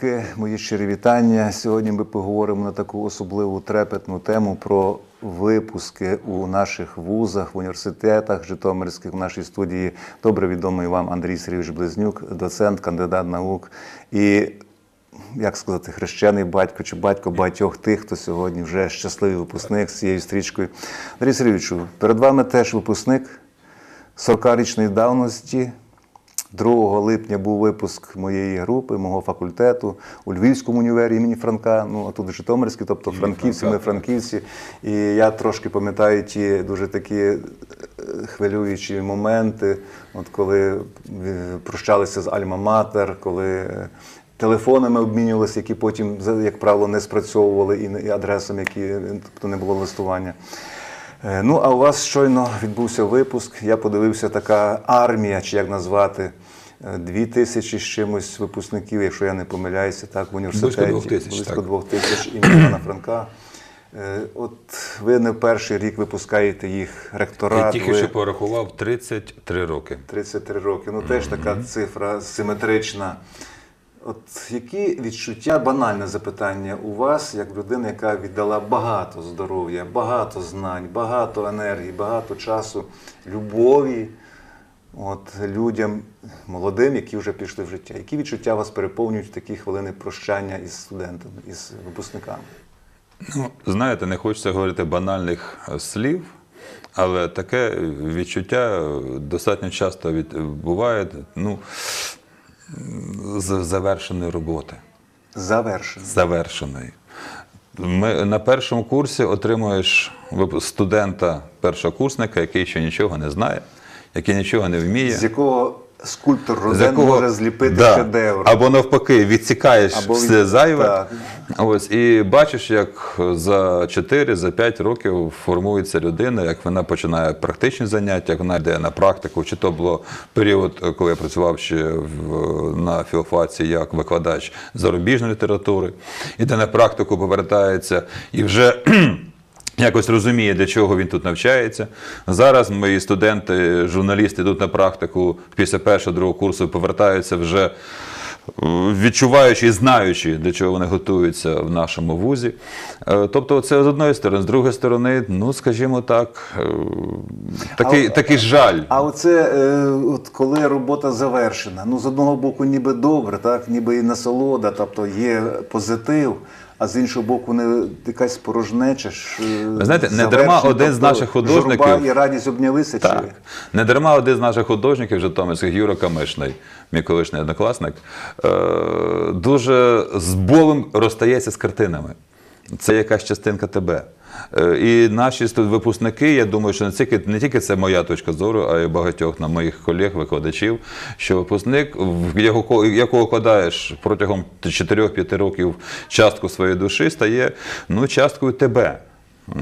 Шановні мої щирі вітання. Сьогодні ми поговоримо на таку особливу трепетну тему про випуски у наших вузах, в університетах Житомирських в нашій студії. Добре відомий вам Андрій Сергійович Близнюк, доцент, кандидат наук і, як сказати, хрещений батько чи батько багатьох тих, хто сьогодні вже щасливий випускник з цією стрічкою. Андрій Сергійовичу, перед вами теж випускник 40-річної давності. 2 липня був випуск моєї групи, мого факультету у Львівському універі імені Франка. Ну а тут Житомирський, тобто франківці, ми франківці. І я трошки пам'ятаю ті дуже такі е, хвилюючі моменти, от коли е, прощалися з Альма-Матер, коли е, телефонами обмінювалися, які потім, як правило, не спрацьовували, і адресами, які тобто не було листування. Е, Ну, а у вас щойно відбувся випуск. Я подивився така армія, чи як назвати, е, дві тисячі з чимось випускників, якщо я не помиляюся, так, в університеті. двох тисяч, Близько так. двох тисяч імені Івана Франка. Е, От ви не перший рік випускаєте їх ректорат. Я тільки ви що порахував 33 роки. 33 роки. Ну теж така цифра симетрична. От які відчуття, банальне запитання у вас, як людина, яка віддала багато здоров'я, багато знань, багато енергії, багато часу, любові от, людям молодим, які вже пішли в життя. Які відчуття вас переповнюють в такі хвилини прощання із студентами, із випускниками? Ну, знаєте, не хочеться говорити банальних е, слів, але таке відчуття е, достатньо часто від, буває ну, завершеної роботи. Завершеної. Завершеної. Ми на першому курсі отримуєш студента першокурсника, який ще нічого не знає, який нічого не вміє. З якого скульптор Роден може зліпити Да. шедевр. Або навпаки, відсікаєш Або він- все зайве. так. Ось, і бачиш, як за 4 за 5 років формується людина, як вона починає практичні заняття, як вона йде на практику. Чи то було період, коли я працював ще в, на філфаці як викладач зарубіжної літератури, іде на практику, повертається і вже. Якось розуміє, для чого він тут навчається. Зараз мої студенти, журналісти йдуть на практику після першого другого курсу, повертаються вже відчуваючи і знаючи, для чого вони готуються в нашому вузі. Е, Тобто, це з одної сторони, з другої сторони, ну скажімо так, е, такий, А- такий жаль. А оце, е, от коли робота завершена, ну з одного боку, ніби добре, так, ніби і насолода, тобто є позитив, а з іншого боку, не якась порожнеча. ж, е, Ви знаєте, не дарма один з наших художників- Журба і радість обнялися чи Не дарма один з наших художників Житомирських, Юра Камишний, мій колишній однокласник, е, дуже з болем розстається з картинами. Це якась частинка тебе. Е, І наші випускники, я думаю, що не тільки, не тільки це моя точка зору, а й багатьох на моїх колег, викладачів, що випускник, якого, якого вкладаєш протягом 4-5 років частку своєї душі, стає ну, часткою тебе.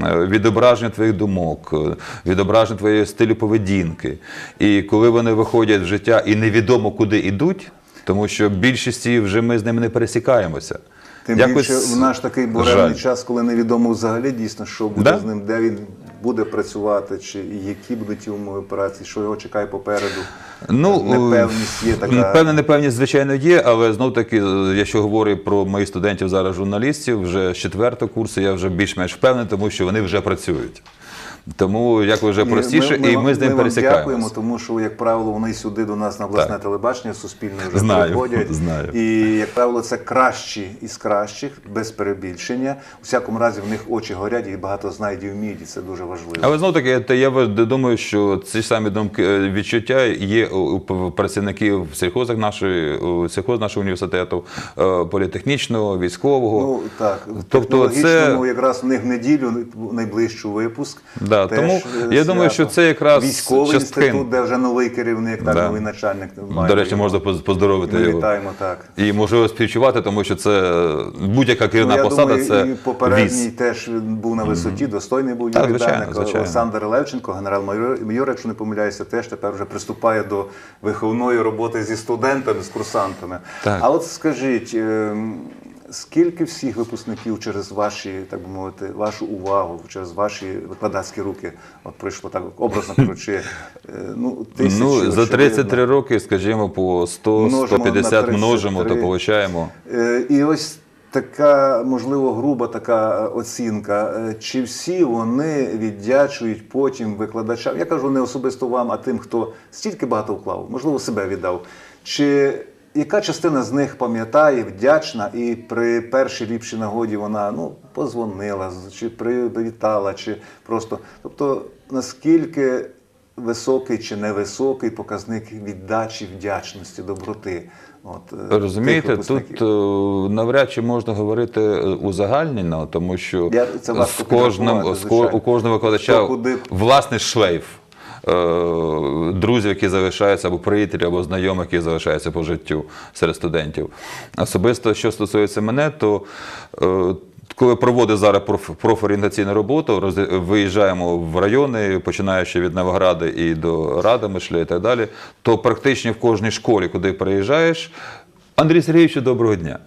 Е, відображення твоїх думок, е, відображення твоєї стилю поведінки. І коли вони виходять в життя і невідомо куди йдуть, тому що більшості вже ми з ними не пересікаємося. Тим Якось більше в наш такий буремний час, коли невідомо взагалі дійсно, що буде Да. з ним, де він буде працювати, чи які будуть ті умови праці, що його чекає попереду. Ну, непевність є така. Певна непевність, звичайно, є, але знов таки, е, якщо говорю про моїх студентів зараз журналістів, вже з четвертого курсу я вже більш-менш впевнений, тому що вони вже працюють. Тому як вже простіше, і ми з ним пересікаємося. дякуємо, тому що, як правило, вони сюди до нас на обласне Так. телебачення суспільне вже Знаю, приходять. знаю. І, як правило, це кращі із кращих, без перебільшення. У всякому разі, в них очі горять і багато знають і вміють, і це дуже важливо. Але знов таки, та я думаю, що ці самі думки е, відчуття є у працівників сільхозах нашої сільхоз нашого університету, е, політехнічного, військового. Ну так, Тобто це- технологічному якраз в них в неділю найближчу випуск. Да, Теж, тому е, я думаю, що це якраз військовий частин. інститут, де вже новий керівник, так, Да. новий начальник. До речі, його. можна поз- поздоровити Ми його. вітаємо так. І можливо співчувати, тому що це будь-яка керівна Ну, посада думаю, це і попередній віз. теж був на висоті, достойний був Так, звичайно, звичайно. Олександр Левченко, генерал-майор, якщо не помиляюся, теж тепер вже приступає до виховної роботи зі студентами, з курсантами. Так. А от скажіть, ем, скільки всіх випускників через ваші, так би мовити, вашу увагу, через ваші викладацькі руки, от прийшло так образно кажучи, е, ну, тисячі, Ну, за очевидно. 33 роки, скажімо, по 100, Множимо 150 на множимо, то получаємо. Е, І ось така, можливо, груба така е, оцінка. Е, Чи всі вони віддячують потім викладачам? Я кажу не особисто вам, а тим, хто стільки багато вклав, можливо, себе віддав. Чи яка частина з них пам'ятає, вдячна, і при першій ліпшій нагоді вона ну, позвонила, чи привітала, чи просто. Тобто, наскільки високий чи невисокий показник віддачі, вдячності, доброти? От, е, Розумієте, тут е, навряд чи можна говорити е, узагальнено, тому що Я- це з кожним, з у кожного викладача куди- власний шлейф. Е, Друзів, які залишаються, або приятелі, або знайомих, які залишаються по життю серед студентів. Особисто, що стосується мене, то е, коли проводив зараз проф- профорієнтаційну роботу, виїжджаємо в райони, починаючи від Новогради і до Радомишля і так далі, то практично в кожній школі, куди приїжджаєш, Андрій Сергійовичу, доброго дня.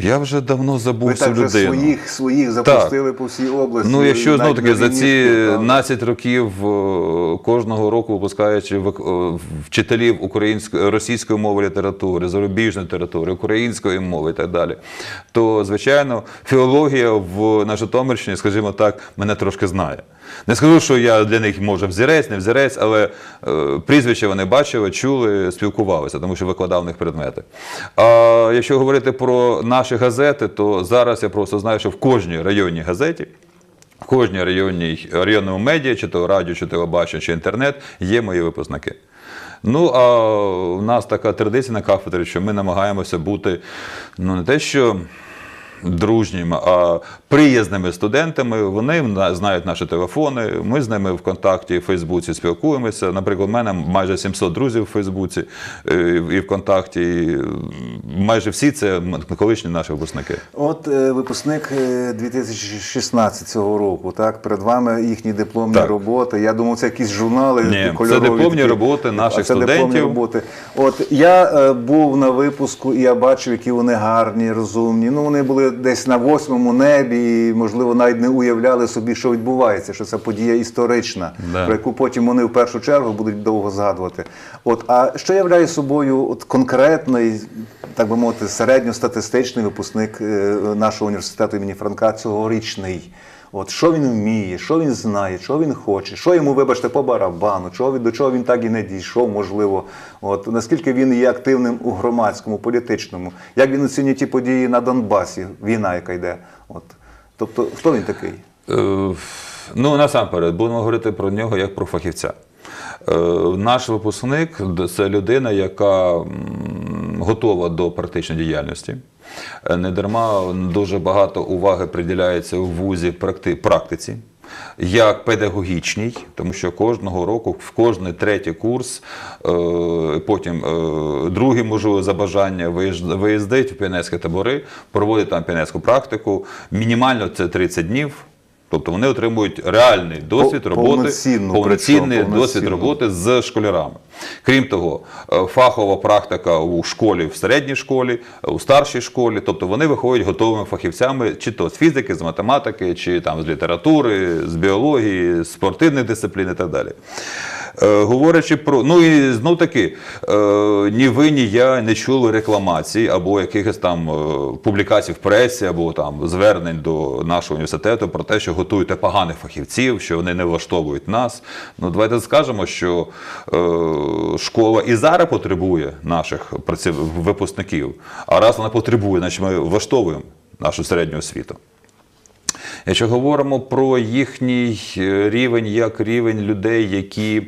Я вже давно Ви забув цю так вже своїх, своїх запустили по всій області. Ну, якщо навіть знов таки за ці співпали. 12 років е, кожного року випускаючи е, вчителів української російської мови літератури, зарубіжної літератури, української мови і так далі, то звичайно філологія в на Житомирщині, скажімо так, мене трошки знає. Не скажу, що я для них може взірець, не взірець, але е, прізвища вони бачили, чули, спілкувалися, тому що викладав в них предмети. А якщо говорити про наші газети, то зараз я просто знаю, що в кожній районній газеті. В кожній районній, районному медіа, чи то радіо, чи телебачення, чи інтернет, є мої випускники. Ну, а в нас така традиція на кафедрі, що ми намагаємося бути ну, не те, що дружніми, а приязними студентами. Вони знають наші телефони. Ми з ними в контакті в Фейсбуці спілкуємося. Наприклад, у мене майже 700 друзів в Фейсбуці е, і в контакті. Майже всі це колишні наші випускники. От е, випускник е, 2016 цього року, так, перед вами їхні дипломні Так. роботи. Я думав, це якісь журнали Ні, це дипломні такі. роботи наших А це дипломні студентів. роботи. От я е, був на випуску, і я бачив, які вони гарні, розумні. Ну, вони були десь на восьмому небі, і, можливо, навіть не уявляли собі, що відбувається, що це подія історична, Да. про яку потім вони в першу чергу будуть довго згадувати. От, а що являє собою от конкретний, так би мовити, середньостатистичний випускник е, нашого університету імені Франка цьогорічний? От що він вміє, що він знає, що він хоче, що йому, вибачте, по барабану, чого він- до чого він так і не дійшов, можливо. От наскільки він є активним у громадському, політичному, як він оцінює ті події на Донбасі, війна, яка йде. От. Тобто, хто він такий? Е, Ну, насамперед, будемо говорити про нього як про фахівця. Е, Наш випускник це людина, яка готова до практичної діяльності. Е, Не дарма дуже багато уваги приділяється у вузі практиці. Як педагогічній, тому що кожного року в кожний третій курс, е, потім е, другий, можливо, за бажання виїздить в піонерські табори, проводить там піонерську практику. Мінімально це 30 днів. Тобто вони отримують реальний досвід роботи, повноцінний досвід роботи з школярами. Крім того, е, фахова практика у школі, в середній школі, е, у старшій школі. Тобто вони виходять готовими фахівцями, чи то з фізики, з математики, чи там з літератури, з біології, з спортивних дисциплін і так далі. Е, Говорячи про ну і знов таки, е, ні ви, ні я не чули рекламацій або якихось там е, публікацій в пресі, або там звернень до нашого університету про те, що готуєте поганих фахівців, що вони не влаштовують нас. Ну давайте скажемо, що школа і зараз потребує наших випускників. А раз вона потребує, значить ми влаштовуємо нашу середню освіту. Якщо говоримо про їхній е, рівень як рівень людей, які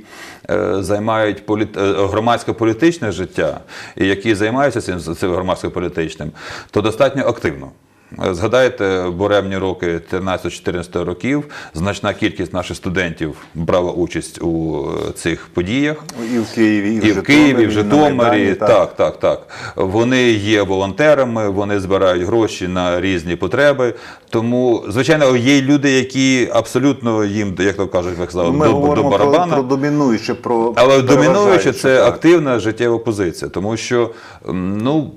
е, займають політ... е, громадсько-політичне життя і які займаються цим, цим громадсько-політичним, то достатньо активно. Згадайте буремні роки 13-14 років. Значна кількість наших студентів брала участь у е, цих подіях. І в Києві, і в, І в Києві, і в Житомирі, Майдані, так, так, так. Вони є волонтерами, вони збирають гроші на різні потреби. Тому, звичайно, є люди, які абсолютно їм, як то кажуть, як сказав, Ми до, до говоримо про, барабана. про домінуюче, про Але домінуюче це так. активна життєва позиція, тому що ну.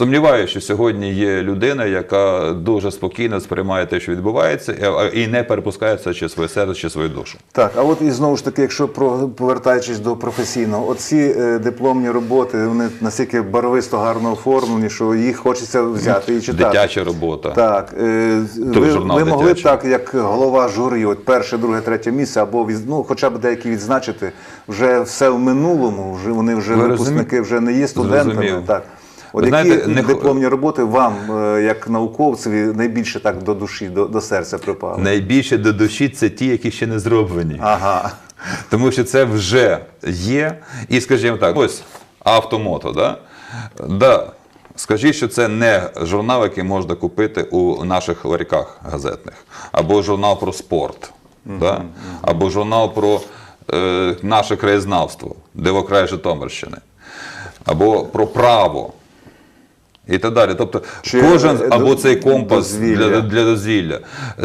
Сумніваюся, що сьогодні є людина, яка дуже спокійно сприймає те, що відбувається, і- не перепускається чи своє серце, чи свою душу. Так, а от і знову ж таки, якщо про повертаючись до професійного, оці е, дипломні роботи вони настільки барвисто гарно оформлені, що їх хочеться взяти і читати. Дитяча робота. Так, е, Той ви, журнал ви могли б так, як голова журі, от перше, друге, третє місце, або ну, хоча б деякі відзначити, вже все в минулому, вже вони вже Ви випускники вже не є студентами. Зрозумів. Так. От які знаєте, не дипломні роботи вам, е, як науковцеві, найбільше так до душі, до, до серця припали? Найбільше до душі це ті, які ще не зроблені. Ага. Тому що це вже є. І скажімо так, ось автомото, да? Да. Скажіть, що це не журнал, який можна купити у наших ларьках газетних, або журнал про спорт, да? або журнал про е, наше краєзнавство, Дивокрай Житомирщини, або про право. І так далі. Тобто Чи, кожен або цей компас дозвілля. для, для дозвілля.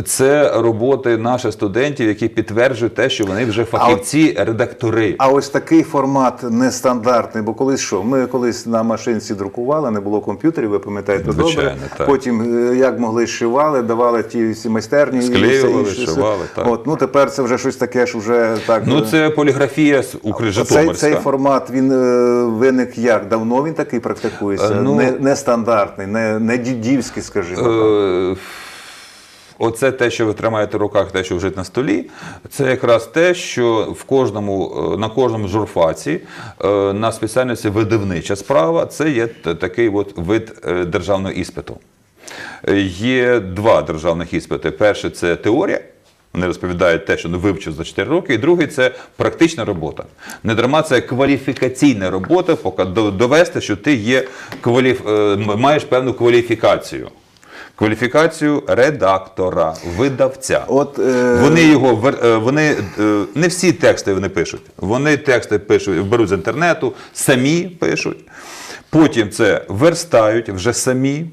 Це роботи наших студентів, які підтверджують те, що вони вже фахівці, редактори. А ось такий формат нестандартний, бо колись що? Ми колись на машинці друкували, не було комп'ютерів, ви пам'ятаєте добре. Так. Потім е, як могли шивали, давали ті всі майстерні, і Склеювали, все інше. шивали, так. От ну тепер це вже щось таке ж уже так. Ну, е, це поліграфія з Укр- цей, цей формат він е, виник як? Давно він такий практикується? Ну- не, нестандартний, не, не дідівський, скажімо. так. Е, Оце те, що ви тримаєте в руках, те, що лежить на столі, це якраз те, що в кожному, е, на кожному журфаці е, на спеціальності видавнича справа це є такий от вид державного іспиту. Є два державних іспити. Перший це теорія. Вони розповідають те, що не вивчив за 4 роки, і другий це практична робота. Не дарма це кваліфікаційна робота, поки довести, що ти є кваліф... е, маєш певну кваліфікацію. Кваліфікацію редактора, видавця. От, е, Вони його е, вони е, не всі тексти вони пишуть. Вони тексти пишуть, беруть з інтернету, самі пишуть. Потім це верстають вже самі.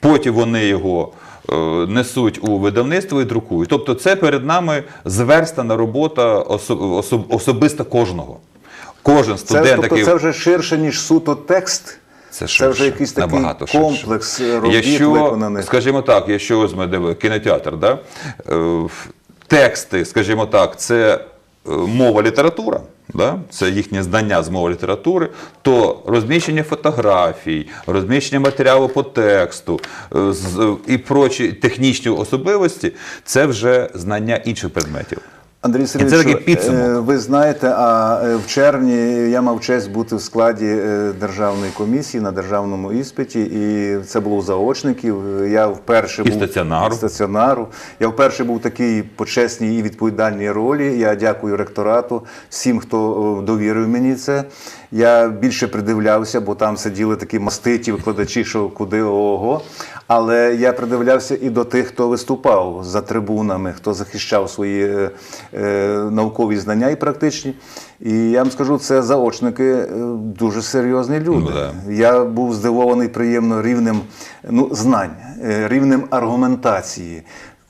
Потім вони його несуть у видавництво і друкують. Тобто, це перед нами зверстана робота осо- осо- особиста кожного. Кожен Це, студент, тобто який це вже ширше, ніж суто текст. це, Це вже якийсь такий набагато ширше. комплекс робіт якщо, виконаних. Скажімо так, якщо ось ми кінотеатр, да? е, тексти, скажімо так, це е, мова література, да? це їхнє знання з мови літератури, то розміщення фотографій, розміщення матеріалу по тексту е, і прочі технічні особливості це вже знання інших предметів. Андрій Сергійович, е, ви знаєте, а е, в червні я мав честь бути в складі е, державної комісії на державному іспиті, і це було у заочників. Я вперше І був стаціонару. стаціонару. Я вперше був в такій почесній і відповідальній ролі. Я дякую ректорату, всім, хто довірив мені це. Я більше придивлявся, бо там сиділи такі маститі викладачі, що куди ого. Але я придивлявся і до тих, хто виступав за трибунами, хто захищав свої е, е, наукові знання і практичні. І я вам скажу, це заочники е, дуже серйозні люди. Ну, да. Я був здивований приємно рівнем ну, знань, е, рівнем аргументації.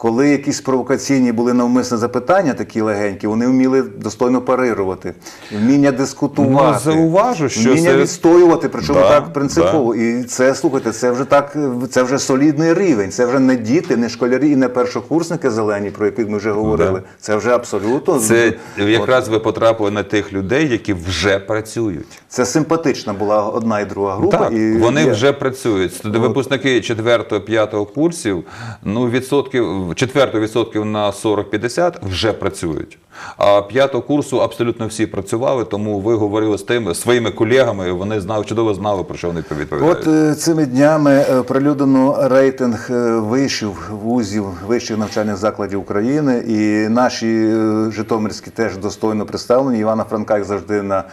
Коли якісь провокаційні були навмисне запитання, такі легенькі, вони вміли достойно парирувати, вміння дискутувати, Ну, зауважу, що вміння серед- відстоювати, причому Да, так принципово. І це слухайте, це вже так, це вже солідний рівень. Це вже не діти, не школярі і не першокурсники зелені, про яких ми вже говорили. Да. Це вже абсолютно Це От. якраз ви потрапили на тих людей, які вже працюють. це симпатична була одна і друга група. Так, і вони я- вже працюють. Студ- Випускники 4-5 курсів, ну, відсотків, 4 відсотків на 40-50 вже працюють. А 5 курсу абсолютно всі працювали, тому ви говорили з тими своїми колегами, вони знали, чудово знали, про що вони відповідають. От е, цими днями е, прилюдено рейтинг е, вишів вузів вищих навчальних закладів України, і наші житомирські теж достойно представлені. Івана Франка, як завжди, на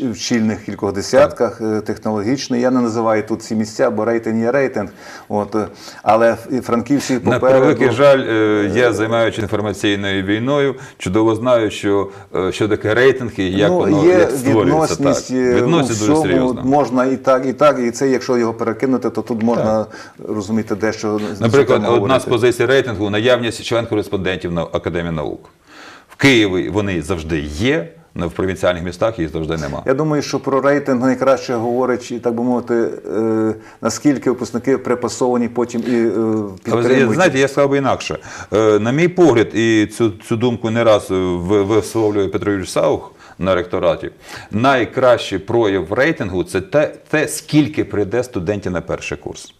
в чільних кількох десятках технологічний. Я не називаю тут ці місця, бо рейтинг є рейтинг. От, але і франківські На попереду. превеликий жаль, е, я займаючись інформаційною війною, чудово знаю, що, е, що таке рейтинг і як ну, воно є як створюється. Так. е, у дуже серйозно. можна і так, і так, і це, якщо його перекинути, то тут можна розуміти дещо. Наприклад, одна одна з позицій рейтингу наявність член-кореспондентів на Академії наук. В Києві вони завжди є, в провінціальних містах їх завжди нема. Я думаю, що про рейтинг найкраще говорить, і, так би мовити, е, наскільки випускники припасовані потім і е, Але підтримують. знаєте, я сказав би інакше. Е, На мій погляд, і цю, цю думку не раз е, висловлює Петро Юрійович Саух на ректораті. Найкращий прояв рейтингу це те, те, скільки прийде студентів на перший курс.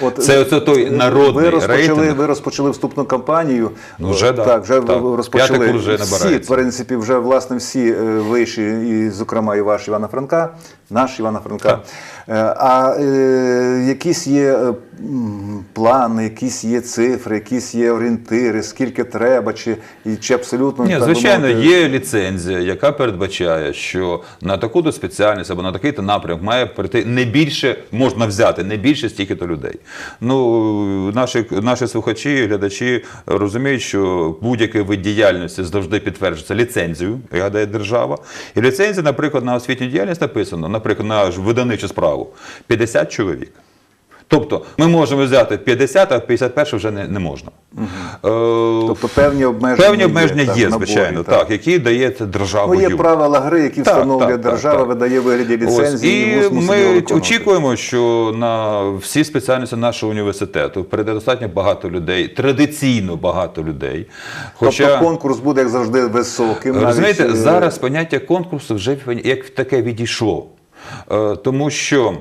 От, Це оце той народний ви розпочали, рейтинг. ви розпочали вступну кампанію. Ну, вже да. так, вже Так. розпочали. Вже всі, в принципі, вже власне всі е, виші, і, зокрема, і ваш Івана Франка, наш Івана Франка. Так. Е, А е, якісь є е, плани, якісь є цифри, якісь є орієнтири, скільки треба, чи, і чи абсолютно Ні, так звичайно, мовити, є ліцензія, яка передбачає, що на таку-то спеціальність або на такий-то напрямок має прийти не більше, можна взяти не більше стільки-то людей. Ну, наші, наші слухачі, глядачі розуміють, що будь-який вид діяльності завжди підтверджується ліцензією, яка дає держава. І ліцензія, наприклад, на освітню діяльність написано, наприклад, на видавничу справу 50 чоловік. Тобто ми можемо взяти 50, а 51 вже не, не можна. Е, Тобто певні обмеження Певні обмеження так, є, в наборі, звичайно, так. які дає Ну, державою. є правила гри, які встановлює так, так, держава, так. видає вигляді Ось, ліцензії. і вуз ми очікуємо, що на всі спеціальності нашого університету прийде достатньо багато людей, традиційно багато людей. Хоча, Тобто конкурс буде, як завжди, високим. розумієте, е, зараз поняття конкурсу вже як таке відійшло. Е, Тому що.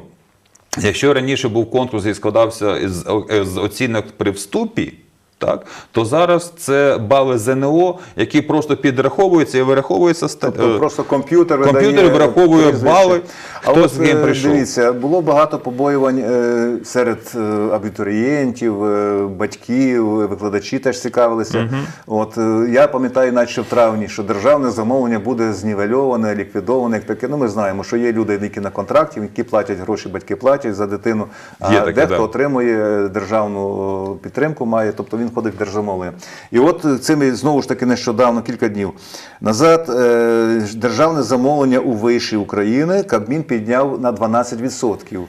Якщо раніше був конкурс і складався з оцінок при вступі, так, то зараз це бали ЗНО, які просто підраховуються і вираховуються Тобто е, просто комп'ютер комп'ютер видає враховує бали, А хто от, з ким е, прийшов. Дивіться, було багато побоювань е, серед абітурієнтів, батьків, викладачі теж цікавилися. От е, я пам'ятаю, наче в травні, що державне замовлення буде знівельоване, ліквідоване, як таке. Ну ми знаємо, що є люди, які на контракті, які платять гроші, батьки платять за дитину. А Є таке, дехто да. отримує державну підтримку, має, тобто він ходить в держзамовлення. І от е, цими знову ж таки нещодавно, кілька днів назад, е, державне замовлення у виші України Кабмін підняв на 12%.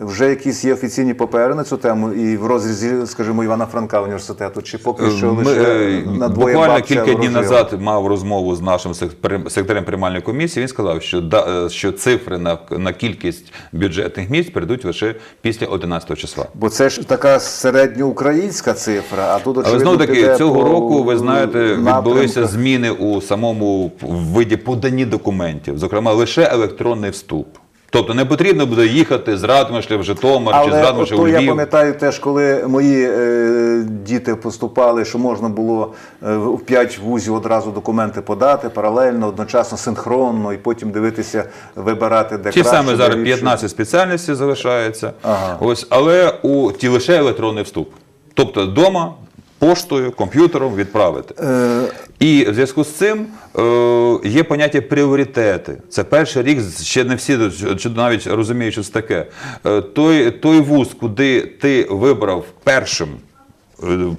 Вже якісь є офіційні папери на цю тему, і в розрізі, скажімо, Івана Франка університету, чи поки що лише е, на двоє Буквально кілька днів назад мав розмову з нашим сек- секретарем приймальної комісії. Він сказав, що, да- е, що цифри на, на кількість бюджетних місць прийдуть лише після 11 числа. Бо це ж така середньоукраїнська цифра, а тут Але знову таки цього року, ви знаєте, відбулися зміни у самому виді поданні документів, зокрема лише електронний вступ. Тобто не потрібно буде їхати з Радмишля в Житомир чи з Але Радмишля у я пам'ятаю теж, коли мої е, діти поступали, що можна було е, в п'ять вузів одразу документи подати паралельно, одночасно, синхронно, і потім дивитися, вибирати де Ті краще, саме де зараз ліпше. 15 спеціальностей залишається. Ага. Ось, але у ті лише електронний вступ. Тобто вдома поштою, комп'ютером відправити. Е, І в зв'язку з цим е, є поняття пріоритети. Це перший рік, ще не всі чи навіть розуміють, що це таке. Е, той, той вуз, куди ти вибрав першим.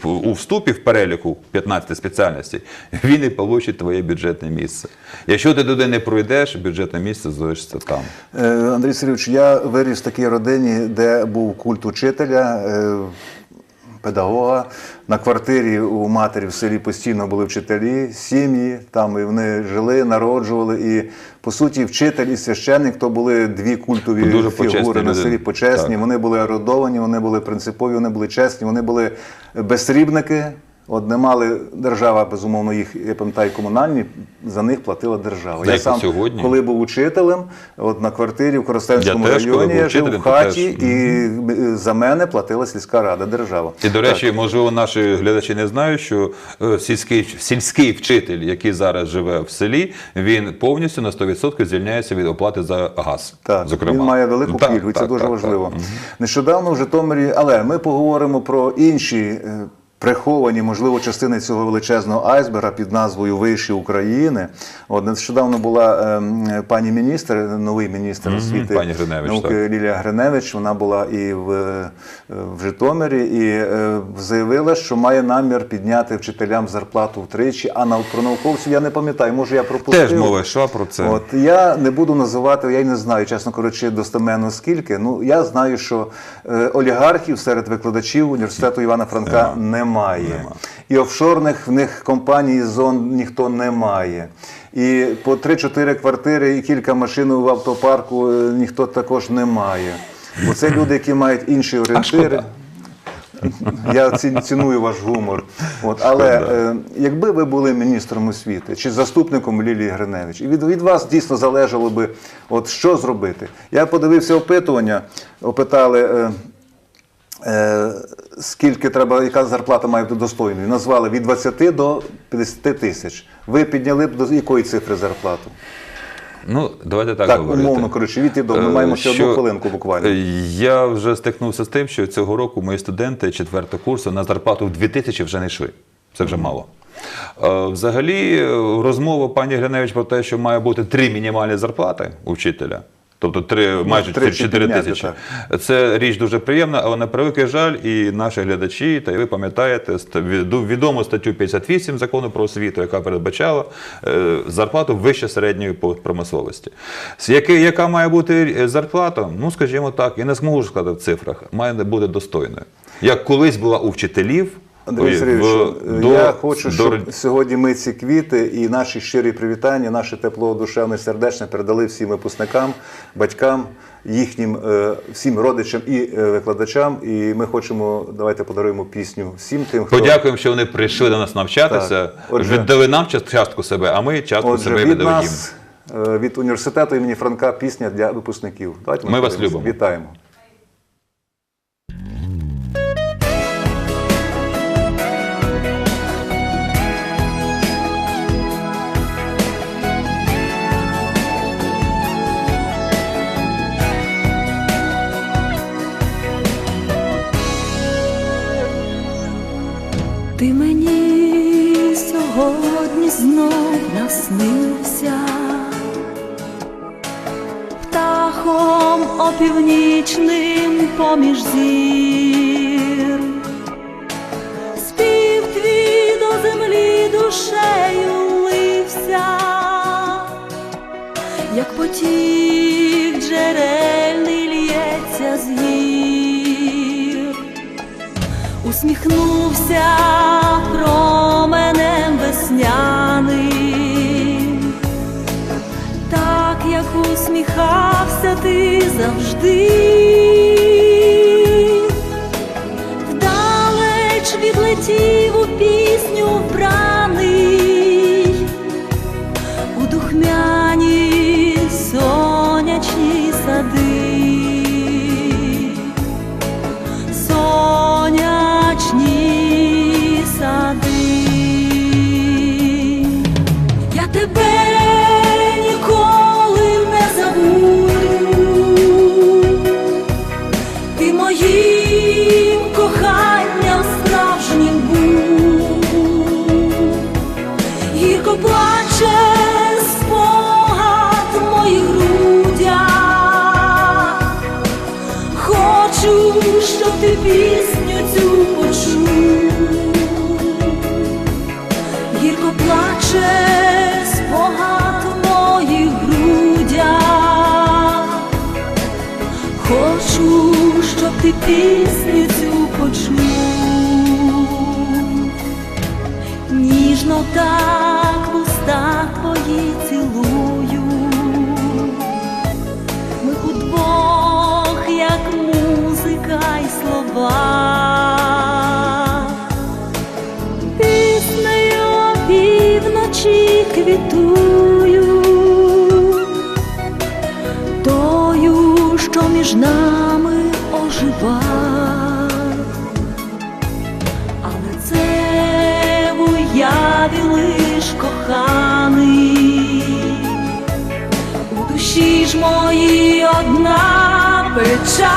У вступі в переліку 15 спеціальностей він і получить твоє бюджетне місце. Якщо ти туди не пройдеш, бюджетне місце залишиться там. Андрій Сергійович, я виріс в такій родині, де був культ учителя, педагога. На квартирі у матері в селі постійно були вчителі, сім'ї, там і вони жили, народжували. І по суті, вчитель і священник то були дві культові Дуже фігури на селі почесні. Так. Вони були ародовані, вони були принципові, вони були чесні, вони були безсрібники. От не мали держава, безумовно, їх, я пам'ятаю, комунальні, за них платила держава. Та я сам, сьогодні. коли був учителем, от на квартирі в Коростенському Я теж, районі, я жив в хаті, теж. і е, за мене платила сільська рада, держава. І, до речі, можливо, наші глядачі не знають, що е, сільський, сільський вчитель, який зараз живе в селі, він повністю на 100% звільняється від оплати за газ. Так, зокрема. він має велику пільгу, це так, дуже так, важливо. так. Нещодавно в Житомирі, але ми поговоримо про інші. Е, Приховані, можливо, частини цього величезного айсберга під назвою Виші України. От нещодавно була ем, пані міністр, новий міністр освіти пані Гриневич, науки так. Лілія Гриневич. Вона була і в, е, в Житомирі і е, заявила, що має намір підняти вчителям зарплату втричі. А на про науковців я не пам'ятаю, може я пропустив. Теж мова йшла про це. От я не буду називати, я й не знаю, чесно кажучи, достеменно скільки. Ну я знаю, що е, олігархів серед викладачів університету Івана Франка немає. І офшорних в них компаній зон ніхто не має. і по 3-4 квартири і кілька машин в автопарку е, ніхто також не має. Бо це люди, які мають інші орієнтири. Я ціную ваш гумор. От, але е, якби ви були міністром освіти чи заступником Лілії Гриневич, і від, від вас дійсно залежало би, от що зробити. Я подивився опитування, опитали. Е, скільки треба, яка зарплата має бути достойною? Назвали від 20 до 50 тисяч. Ви підняли б до якої цифри зарплату? Ну, давайте так, Так, говорити. умовно кажучи, від і до. Ми Е, маємо ще одну хвилинку буквально. е, Я вже стикнувся з тим, що цього року мої студенти четвертого курсу на зарплату в 2000 вже не йшли. Це вже мало. Е, Взагалі, е, розмова пані Гриневич про те, що має бути три мінімальні зарплати у вчителя. Тобто три, майже тричі 4 тисячі. Це річ дуже приємна, але на превеликий жаль, і наші глядачі, та й ви пам'ятаєте відому статтю 58 закону про освіту, яка передбачала е, зарплату вище середньої по промисловості. Яка має бути е, зарплата? Ну, скажімо так, я не зможу сказати в цифрах, має бути достойною. Як колись була у вчителів. Андрій Сергійович, е, до- я хочу, до- щоб сьогодні ми ці квіти і наші щирі привітання, наше тепло душевне, сердечне передали всім випускникам, батькам, їхнім е, всім родичам і е, викладачам. І ми хочемо, давайте подаруємо пісню всім тим, хто Подякуємо, що вони прийшли до нас навчатися, Отже- віддали нам част- частку себе, а ми частку Отже, себе від віддали нас, від університету імені Франка, пісня для випускників. Давайте Ми вас любимо. Вітаємо. Мені сьогодні знов наснився, птахом опівнічним поміж зір, спів твій до землі душею лився, як потік джерельний усміхнувся променем весняним, так як усміхався ти завжди, пісню цю почув. Ніжно так в уста твої цілую. Ми удвох, як музика й слова. Піснею півночі квітую, тою, що між нами ожива. Ж мої одна печаль,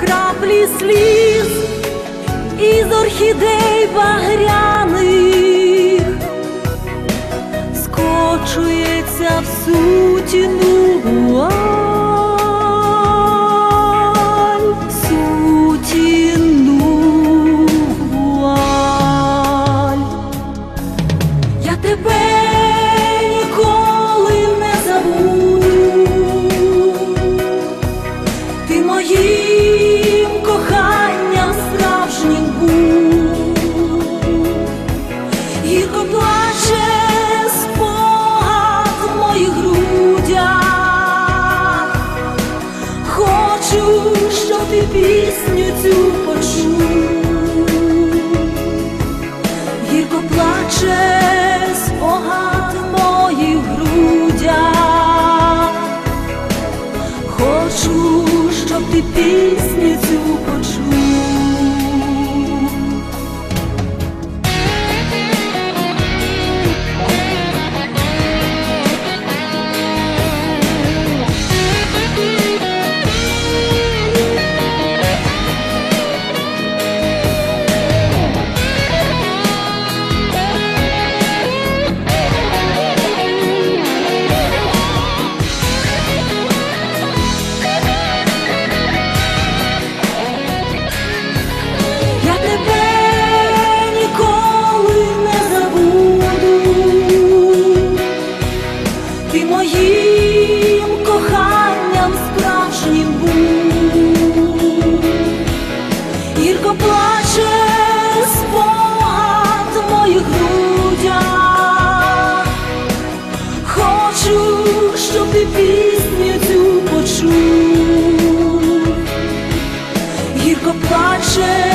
краплі сліз із орхідей багряних пісню цю гірко плаче спогад в моїх грудях, хочу, щоб ти пісню цю почув, гірко плаче.